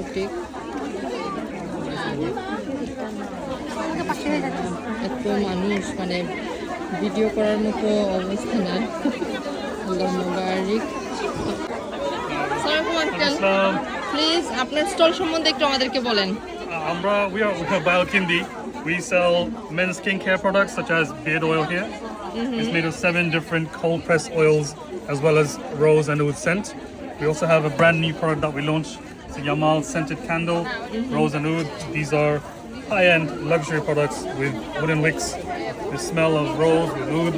Boutique এত মানুষ মানে ভিডিও করার মতো অবস্থা নাই আল্লাহ মুবারিক. প্লিজ আপনার স্টল সম্বন্ধে একটু আমাদেরকে বলেন Ambra, we are, we are Biokindi. We sell men's skincare products such as beard oil here. It's made of seven different cold pressed oils as well as rose and oud scent. We also have a brand new product that we launched. It's a Yamal scented candle, rose and oud. These are high end luxury products with wooden wicks. The smell of rose with oud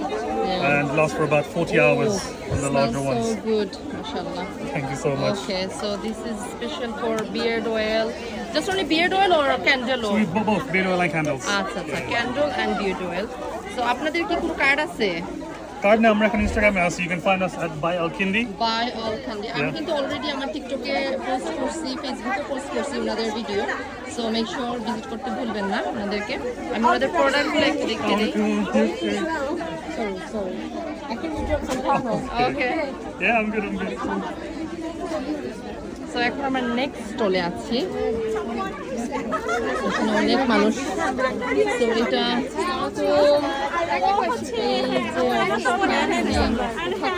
and last for about 40 hours on the larger Smells ones. so good mashallah Thank you so much. Okay, so this is special for beard oil. Just only beard oil or candle So oil? we bo- both beard oil and candles. আচ্ছা আচ্ছা candle and বিউড oil so আপনাদের কি কোনো card আছে Card name আমরা এখন ইনস্টাগ্রামে আছি you can find us at by Alkindi by Alkindi আমি Yeah. কিন্তু অলরেডি আমার টিকটকে পোস্ট করছি ফেসবুকে পোস্ট করছি ওনাদের video so make sure visit করতে ভুলবেন না ওনাদেরকে। আমি ওনাদের প্রোডাক্টগুলো একটু দেখতে দিই sorry sorry okay Yeah, I'm good, I'm good. So এখন আমরা নেক্সট স্টলে আছি। এখানে অনেক মানুষ। তো এটা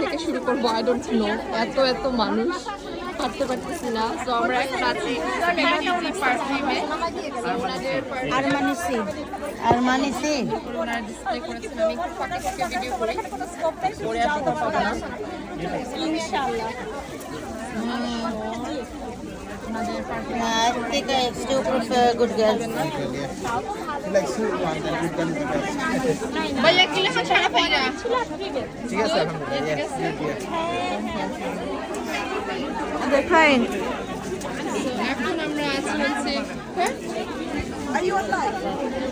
থেকে শুরু করব আই ডোন্ট নো এত এত মানুষ। হাঁটতে পারতেছি না। তো আমরা এখন আছি পারফিউমে ওনাদের আরমানি সিড আরমানি সিড ওনারা ডিসপ্লে করেছেন। আমি একটু ফাঁকে ফাঁকে ভিডিও করি। পরে আর পাবো না। I think I still prefer good girls. হ্যাঁ?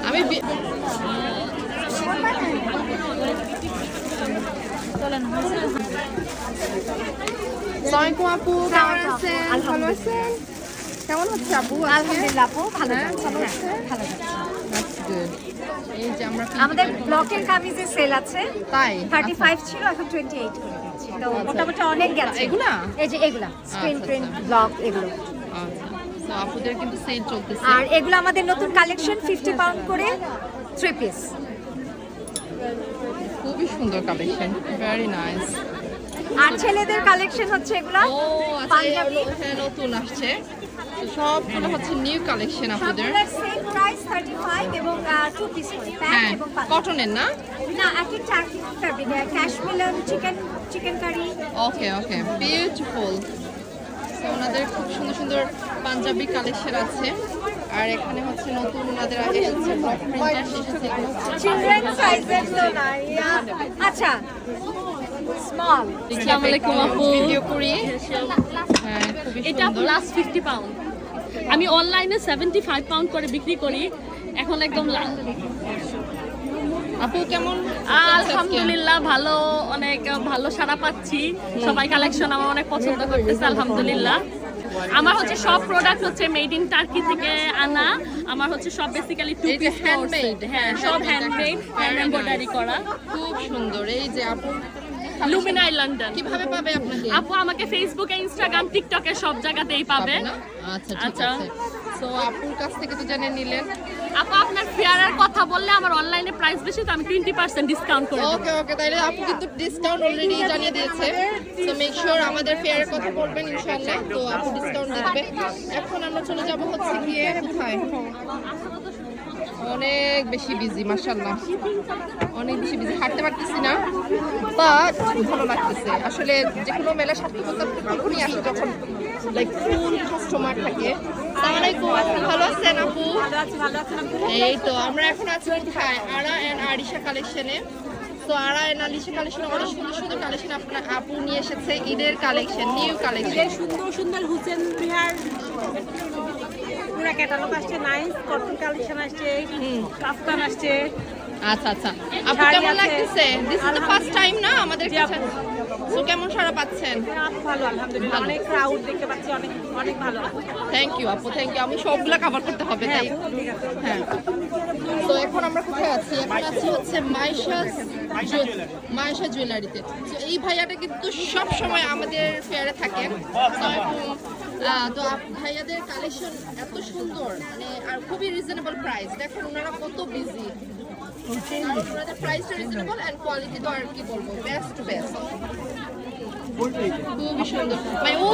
আমি বি- আসসালামাইকুম আপু কেমন আছেন ভালো আছেন? কেমন হচ্ছে আপু আলহামদুলিল্লাহ আপু ভালো হ্যাঁ, ভালো হ্যাঁ, ভালো. এই যে আমরা আমাদের ব্লকের সেল আছে। তাই? থার্টি আচ্ছা। ফাইভ ছিল এখন টোয়েন্টি এইট করে দিচ্ছি। তো আচ্ছা। মোটামুটি অনেক গেছে। এগুলা? এই যে এগুলা স্ক্রিন আচ্ছা, প্রিন্ট আচ্ছা। ব্লক এগুলো। আচ্ছা। So, আপুদের কিন্তু সেল চলতেছে। আর এগুলো আমাদের নতুন কালেকশন ফিফটি পাউন্ড করে থ্রি পিস খুবই সুন্দর কালেকশন ভেরি নাইস আর ছেলেদের কালেকশন হচ্ছে এগুলো? আচ্ছা পাঞ্জাবি? হ্যাঁ নতুন আসছে। সবগুলো হচ্ছে নিউ কালেকশন আপনাদের। সেম প্রাইস থার্টি ফাইভ এবং টু পিস প্যান্ট হ্যাঁ এবং কটনের না? না এক একটা fabric ক্যাশমিলান chicken chicken curry okay okay beautiful ওনাদের খুব সুন্দর সুন্দর পাঞ্জাবি কালেকশন আছে। আর এখানে হচ্ছে নতুন ওনাদের এসেছে চিলড্রেন সাইজের তো না আচ্ছা স্মল আপু ভিডিও করি. হ্যাঁ এটা প্লাস ফিফটি পাউন্ড আমি অনলাইনে সেভেন্টি ফাইভ পাউন্ড করে বিক্রি করি এখন একদম আপু কেমন? আলহামদুলিল্লাহ ভালো অনেক ভালো সাড়া পাচ্ছি। সবাই কালেকশন আমার অনেক পছন্দ করতেছে আলহামদুলিল্লাহ। আমার হচ্ছে সব প্রোডাক্ট হচ্ছে মেড ইন টার্কি থেকে আনা। আমার হচ্ছে সব বেসিক্যালি টু পিস handmade, হ্যাঁ সব হ্যান্ডমেড হ্যান্ড এমব্রয়ডারি করা। খুব সুন্দর। এই যে আপু লুমিনাই লন্ডন কীভাবে পাবে আপনাকে? আপু আমাকে ফেসবুকে ইনস্টাগ্রাম টিকটকে সব জায়গাতেই পাবে আচ্ছা আচ্ছা। সো আপুর কাছ থেকে তো জেনে নিলেন। আপু আপনার ফেয়ারের কথা বললে আমার অনলাইনে প্রাইস বেশি তো আমি টোয়েন্টি পার্সেন্ট ডিসকাউন্ট করে ওকে ওকে তাইলে আপু কিন্তু ডিসকাউন্ট অলরেডি জানিয়ে দিয়েছে। সো মেক শিওর আমাদের ফেয়ারের কথা বলবেন ইনশাআল্লাহ। তো আপু ডিসকাউন্ট দিবে। এখন আমরা চলে যাব হচ্ছে গিয়ে কোথায়? অনেক বেশি বিজি মাশাআল্লাহ। অনেক বেশি বিজি হাঁটতে পারতেছি না বাট ভালো লাগতেছে। আসলে যে কোনো মেলা সার্থকতা তখনই আসে যখন লাইক ফুল কাস্টমার থাকে। আসসালামু ভালো আছেন আপু? এই তো আমরা এখন আছি কোথায়? আরা এন্ড আরিশা কালেকশনে তো আরা এন্ড আরিশা কালেকশনে অনেক সুন্দর সুন্দর কালেকশন আপনার আপু নিয়ে এসেছে ঈদের কালেকশন নিউ কালেকশন সুন্দর সুন্দর হুসেন বিহার পুরা ক্যাটালগ আসছে নাইস কটন কালেকশন আসছে কাফতান আসছে। আচ্ছা আচ্ছা। আপু কেমন লাগতেছে? This is the first time না আমাদের কাছে? সো কেমন সারা পাচ্ছেন? ভালো আলহামদুলিল্লাহ। অনেক ক্রাউড দেখতে পাচ্ছি অনেক অনেক ভালো থ্যাংক ইউ আপু থ্যাংক ইউ আমি সবগুলা কভার করতে হবে হ্যাঁ তাই? হ্যাঁ। তো এখন আমরা কোথায় আছি? এখন আছি হচ্ছে মাইশা মাইশা জুয়েলারিতে তো। এই ভাইয়াটা কিন্তু সব সময় আমাদের ফেয়ারে থাকেন তো ভাইয়াদের কালেকশন এত সুন্দর মানে আর খুবই রিজনেবল প্রাইস দেখেন ওনারা কত বিজি ওনাদের প্রাইসটা রিজনেবল এন্ড কোয়ালিটি তো আর কি বলব বেস্ট বেস্ট খুবই সুন্দর। মানে ও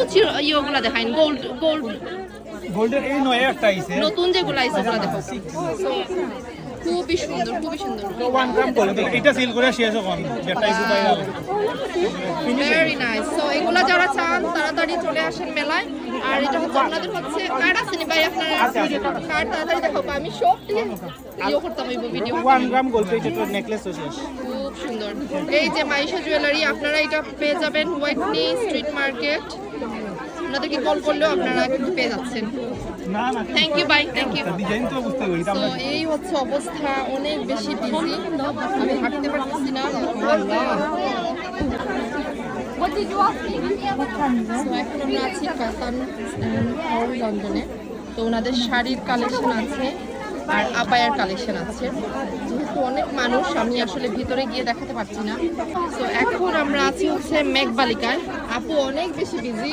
ইয়েগুলো দেখাইন গোল্ড গোল্ড গোল্ডের এই নয় একটা আইছে। নতুন যেগুলো আইছে ওগুলো দেখো। খুবই সুন্দর খুবই সুন্দর। ওয়ান গ্রাম এটা সেল করে শেষ এখন যেটা ইস্যু পাই ভেরি নাইস সো এগুলা যারা চান তাড়াতাড়ি চলে আসেন মেলায়। আর এটা হচ্ছে আপনাদের হচ্ছে কার্ড আছে নি ভাই? আপনার কার্ড তাড়াতাড়ি দেখো আমি সব ইয়ে করতাম এই ভিডিও ওয়ান গ্রাম গোল্ড এটা তো নেকলেস শেষ। খুব সুন্দর। এই যে মাইশা জুয়েলারি আপনারা এটা পেয়ে যাবেন হোয়াইটনি স্ট্রিট মার্কেট আপনাদেরকে কল করলেও আপনারা কিন্তু পেয়ে যাচ্ছেন। Thank you bye thank you তো তো এই হচ্ছে অবস্থা অনেক বেশি বিজি আমি হাঁটতে পারতেছি না। এখন আমরা আছি কাতান লন্ডনে তো ওনাদের শাড়ির কালেকশন আছে আর আপায়ার কালেকশন আছে। যেহেতু অনেক মানুষ আমি আসলে ভিতরে গিয়ে দেখাতে পারছি না। তো এখন আমরা আছি হচ্ছে মেঘবালিকায়। আপু অনেক বেশি বিজি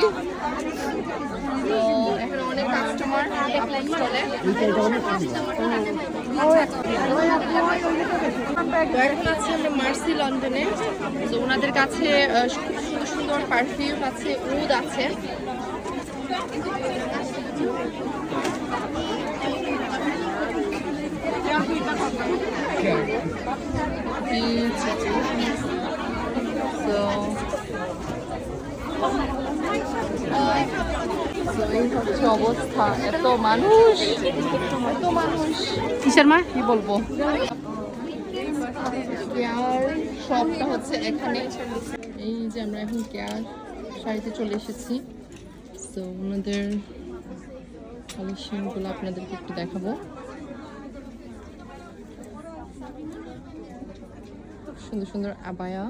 তো কাস্টমার চলে আমরা মার্সি লন্ডনে তো ওনাদের কাছে সুন্দর সুন্দর পারফিউম আছে উড আছে Huge. অবস্থা? এত মানুষ এত মানুষ। কিসের মা? কি বলব? কেয়ার শপটা হচ্ছে এখানে। এই যে আমরা এখন কেয়ার শাড়িতে চলে এসেছি। তো ওনাদের কালেকশনগুলো আপনাদেরকে একটু দেখাবো। সুন্দর সুন্দর আবায়া।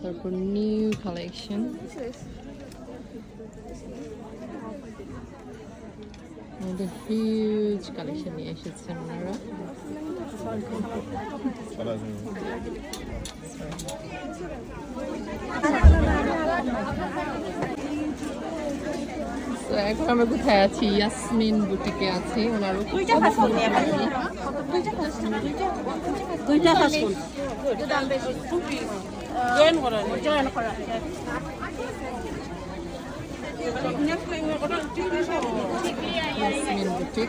তারপর নিউ কালেকশন। আমাদের হিউজ কালেকশন নিয়ে এসেছেন ওনারা। তো এখন আমরা কোথায় আছি? ইয়াসমিন বুটিকে আছি। ওনারও খুব সুন্দর শাড়ি। দুইটা ফাস্টফুড জয়েন করা জয়েন করা ইয়াসমিন বুটিক